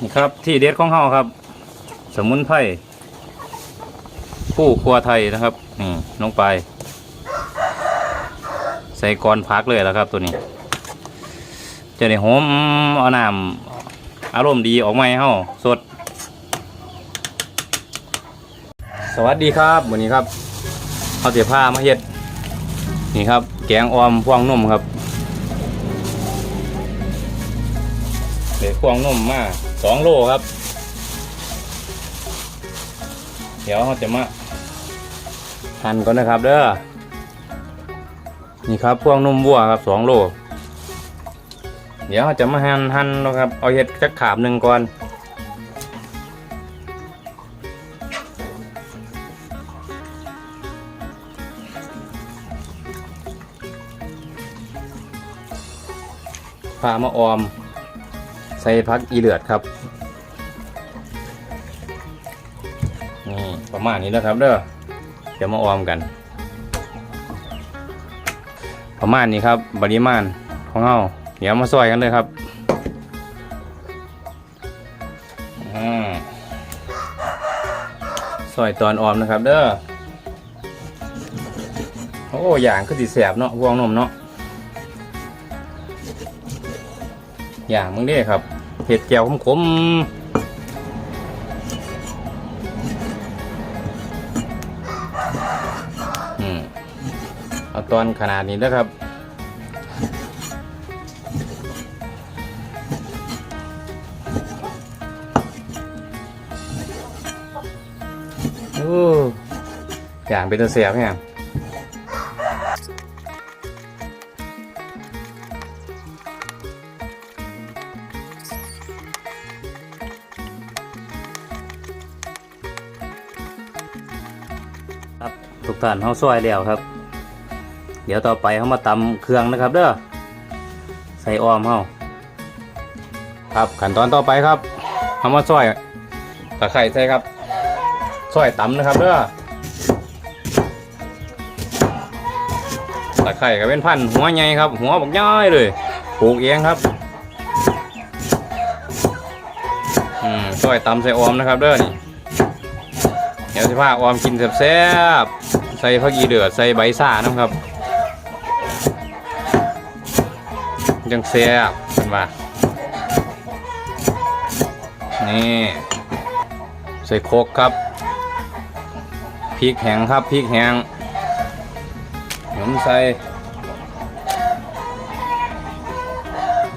นี่ครับ ที่เด็ดของเฮาครับ สมุนไพรผู้ครัวไทยนะครับ นี่ลงไป ใส่ก้อนพักเลยแล้วครับ ตัวนี้ จะได้หอมเอาน้ำอารมณ์ดีออกมาให้เฮาสด สวัสดีครับวันนี้ครับเอาเสียผ้ามาเฮ็ด นี่ครับ แกงออมพวงนมครับเด็ดพวงนมมาก สองโลครับ เดี๋ยวเราจะมาหั่นก่อนนะครับเด้อนี่ครับพวงนมวัวครับสองโล เดี๋ยวเราจะมาหั่นหั่นนะครับเอาเห็ดจักขาบหนึ่งก่อนพามาออม ส่พักอีเลือดครับนี่ประมาณนี้นะครับเด้อเดี๋ยวมาออมกัน ประมาณนี้ครับปริมาณของเราเดี๋ยวมาซอยกันเลยครับอ่าซอยตอนออมนะครับ เด้อโอ้อย่างก็ติแสบเนาะพวงนมเนาะอย่างมึงเด้ครับ เห็ดแก้วขมๆอืมเอาตอนขนาดนี้นะครับโอ้อย่างเป็นตัวเสียบเนี่ย ทุกท่านเขาซอยแล้วครับ เดี๋ยวต่อไปเขามาตำเครื่องนะครับ เด้อใส่ออมเขาครับขั้นตอนต่อไปครับเขามาซอยตะไคร้ใส่ครับซอยตำนะครับเด้อตะไคร่ก็เป็นพันหัวใหญ่ครับ หัวบักย่อยเลยปลูกเองครับอืมซอยตำใส่ออมนะครับเด้อนี่ ดี๋ยวสิพาออมกินแซ่บๆใส่ผักอีเดือดใส่ใบซ่านะครับจังแซ่บเป็นว่านี่ใส่โคกครับพริกแห้งครับพริกแห้งหยมใส่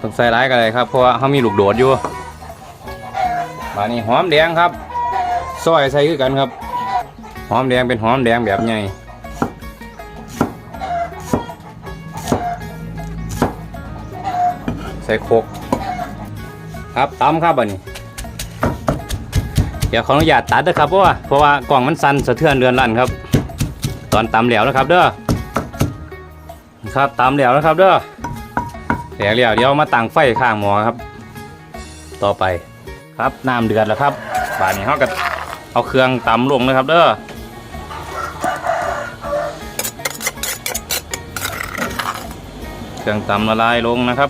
ต้องใส่ร้ายกันเลยครับเพราะว่าเขามีลูกโดดอยู่บานี้หอมแดงครับซอยใส่คือกันครับ หอมแดงเป็นหอมแดงแบบใหญ่ใส่โคกครับตำครับบันนี้ เดี๋ยวขออนุญาตตัดนะครับเพราะว่าเพราะว่ากล่องมันสั่นสะเทือนเรือนลั่นครับ ตอนตำแล้วนะครับเด้อครับตำแล้วนะครับเด้อแหลวแล้วเดี๋ยวมาตั้งไฟข้างหม้อครับ ต่อไปครับน้ำเดือดแล้วครับบานนี้เขาก็เอาเครื่องตำลงนะครับเด้อ เครื่องตำละลายลงนะครับ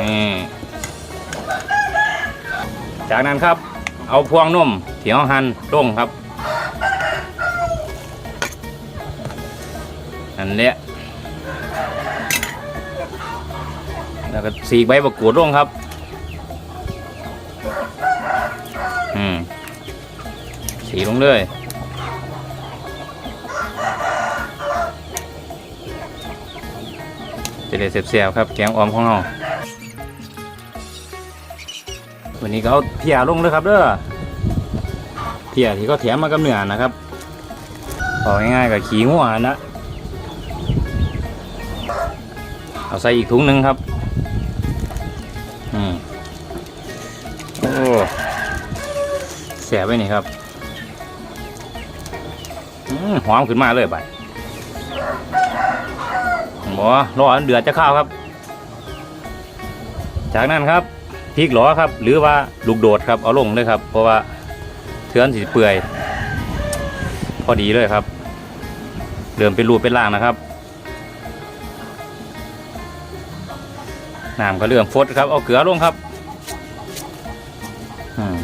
นี่จากนั้นครับ เอาพวงนมเที่เราหั่นลงครับนั่นแหละแล้วก็สีใบบักกูดลงครับอืมสีลงเลย จะได้เสียบๆครับแกงออมของเราวันนี้ก็เอาเพียลงเลยครับเด้อเพียที่เขาแถมมากับเนื้อนะครับเอาง่ายๆกับขี้งัวนะเอาใส่อีกถุงหนึ่งครับอืมโอ้แสบไปนี่ครับอืมหอมขึ้นมาเลยไป หมอรออันเดือดจะเข้าวครับ จากนั้นครับพริกหลอครับ หรือว่าลูกโดดครับเอาลงเลยครับ เพราะว่าเทือนสีเปื่อย พอดีเลยครับเริ่มเป็นรูปเป็นร่างนะครับน้ำก็เริ่มฟดครับ เอาเกลือลงครับ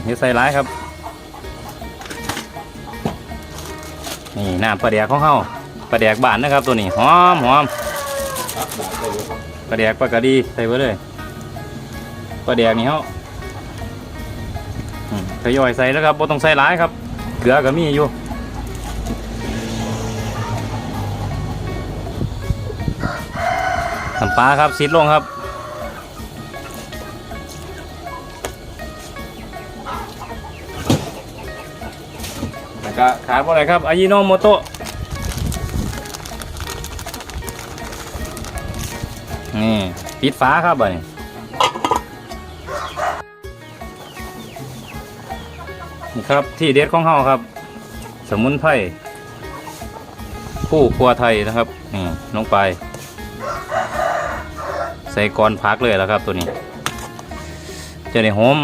เฮ็ดใส่ร้ายครับ นี่น้ำปลาแดกของเฮาปลาแดกบานนะครับตัวนี้หอมหอม ปลาแดกปลากระดีใส่ไว้เลยปลาแดกนี่เฮาทยอยใส่แล้วครับบ่ต้องใส่ร้ายครับ เกลือก็มีอยู่น้ำปลาครับซิดลงครับแล้วก็ขาดอะไรครับอายิโนโมโตะ นี่ปิดฟ้าครับบ่นี่นี่ครับที่เด็ดของเฮาครับ สมุนไพรผู้ครัวไทยนะครับนี่ลงไป ใส่ก้อนพักเลยแล้วครับตัวนี้จะได้หอม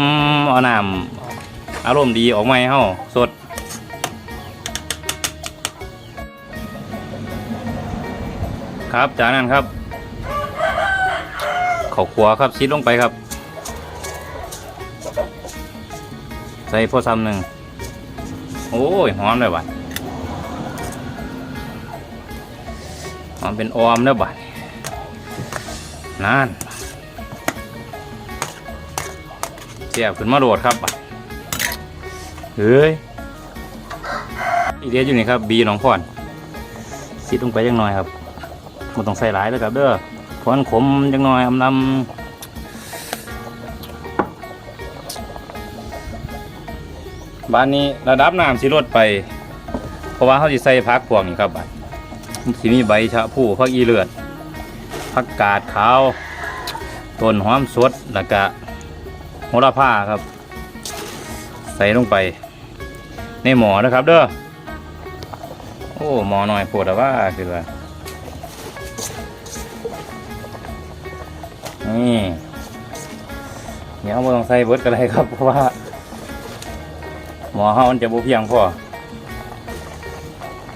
เอาน้ำอารมณ์ดีออกมาให้เฮาสดครับจากนั้นครับ ข้าวขัวครับชิดลงไปครับ ใส่พอซ้ำหนึ่งโอ้ยหอมเลยบัดหอมเป็นออมแล้วบัดนั่นเสียบขึ้นมาโดดครับบัดเฮ้ยอีเดียอยู่นี่ครับบีหนองพอนชิดลงไปยังน้อยครับมันต้องใส่หลายแล้วครับเด้อ พราะมันขมจังหน่อยอำลำบ้านนี้ระดับน้ำสิลดไป เพราะว่าเขาจะใส่พักพวกนี้ครับบัดมันสิมีใบชะพูพักอีเลือดผักกาดขาวต้นหอมสดแล้วก็โหระพาครับ ใส่ลงไป ในหมอนะครับ เด้อโอ้หมอหน่อยปวดอะว่าคือว่า นี่เดี๋ยวไม่ต้องใส่เบิร์ดก็ได้ครับเพราะว่า หมอเฮามันจะบุเพียงพอ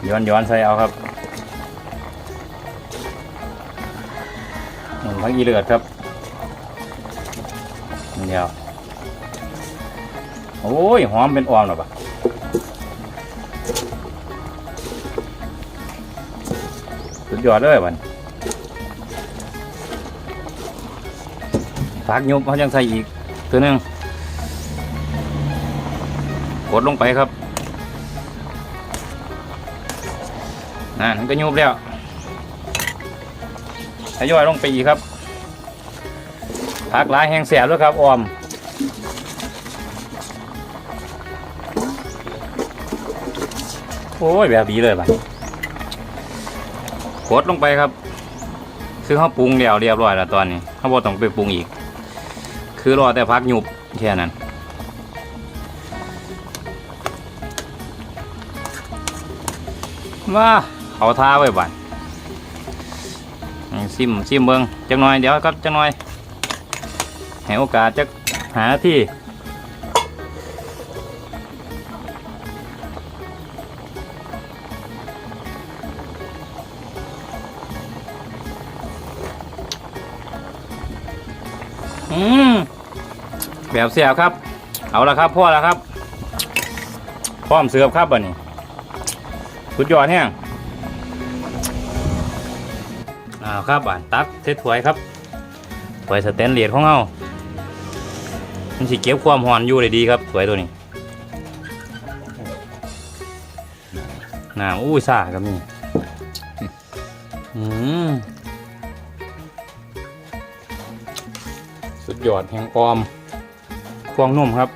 ย้อนย้อนใส่เอาครับหมุนพักอีเลือดครับเดียวโอ้ยหอมเป็นออมหรอปะสุดยอดเลยวัน ผักยุบเขายังใส่อีกตัวนึงกดลงไปครับนั่นมันก็ยุบแล้วทยอยลงไปอีกครับผักหลายแห้งแสบด้วยครับออมโอ้ยแบบดีเลยป่ะกดลงไปครับ คือเขาปรุงแล้วเรียบร้อยแล้วตอนนี้เขาบอกต้องไปปรุงอีก คือรอแต่พักหยุบแค่นั้นว่าเขาท่าไว้บัดนี่ซิมซิมเบิงจังหน่อยเดี๋ยวครับจังหน่อยให้โอกาสจะหาที่อืม แบบเสียบครับ เอาละครับพ่อล้วครับ พร้อมเสือบครับบันนี้สุดยอดแห้งอ้าครับบานตักเทถวยครับถวยสแตนเลสของเรามันสิเก็บความหอนอยู่ได้ดีครับถวยตัวนี้น้ำอุ้ยซ่ากับนี่อืมสุดยอดแห่งออม ฟองนมครับ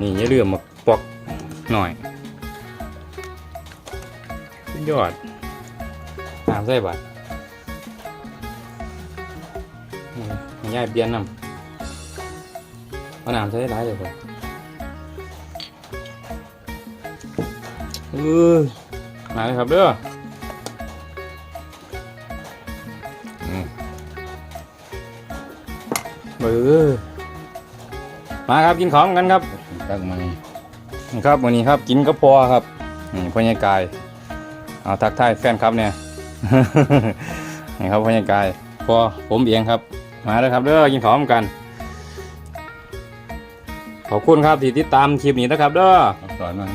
นี่อย่าลืมมาปอกหน่อยยอดน้ำใส่บัตรย่ายเปลี่ยนน้ำเอาน้ำใส่ได้เลยครับเออมาเลยครับเด้อ เออมาครับกินของกันครับตั้งมานี่ครับวันนี้ครับกินกระปอครับนี่พ่อใหญ่กายเอาทักทายแฟนครับเนี่ยนี่ครับพ่อใหญ่กายพอผมเองครับ มาแล้วครับเด้อกินของกัน ขอบคุณครับที่ติดตามคลิปนี้นะครับเด้อสอนมา